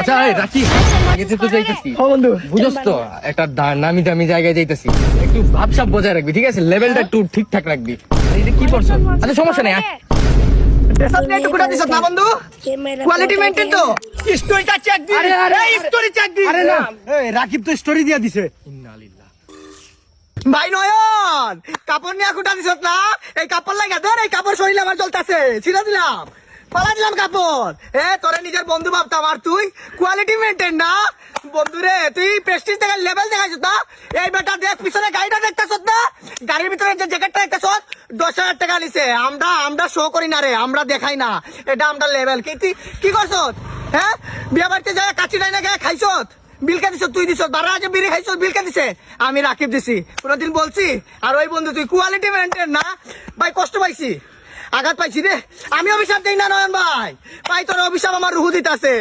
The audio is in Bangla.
আচ্ছা এই রাখি। আগে তো যাইতেছি বন্ধু। বুঝছ তো একটা নামি দামি জায়গায় যাইতেছি। একটু ভাবসাব বজায় রাখবি ঠিক আছে? লেভেলটা একটু ঠিকঠাক রাখবি। এটা কি করছ? আচ্ছা সমস্যা নেই আয়। ড্রেস আপনি একটু কুটা দিছত না বন্ধু? কোয়ালিটি মেইনটেইন তো। স্টোরিটা চেক দি আরে, আরে, এই স্টোরি চেক দি আরে না। এই রাকিব তো স্টোরি দিয়া দিছে। ভাই নয়ন কাপড় নিয়ে কুটা দিছত না? এই কাপড় লাগা দেন এই কাপড় শরীরে আমার জ্বলতাছে। ছিড়া দিলাম। পালা দিলাম কাপড়। এ, তোরে নিজের বন্ধু ভাবতাম, আর তুই? কোয়ালিটি মেইনটেইন না? বন্ধু রে, তুই প্রেস্টিজ থেকে লেভেল দেখাইছত না এই বেটা দেখ, পিছনে গাড়িটা দেখতেছত না গাড়ির ভিতরে যে জ্যাকেটটা দেখতেছত দশ হাজার টাকা নিছে। আমরা আমরা শো করি না রে, আমরা দেখাই না। এটা আমরা লেভেল কি তুই কি করছত? হ্যাঁ বিয়া বাড়িতে যায়, কাচি ডাইনা গায়ে খাইছত? বিল কে দিছ তুই দিছ বারো হাজার বিড়ি খাইছ, বিল কে দিছে? আমি রাকিব দিছি। কোনদিন বলছি, আর ওই বন্ধু, তুই কোয়ালিটি মেনটেন না? ভাই, কষ্ট পাইছি। আঘাত পাইছি রে। আমি অভিশাপ দিই না নয়ন ভাই। পাই তোর অভিশাপ আমার রুহু দিতাছে।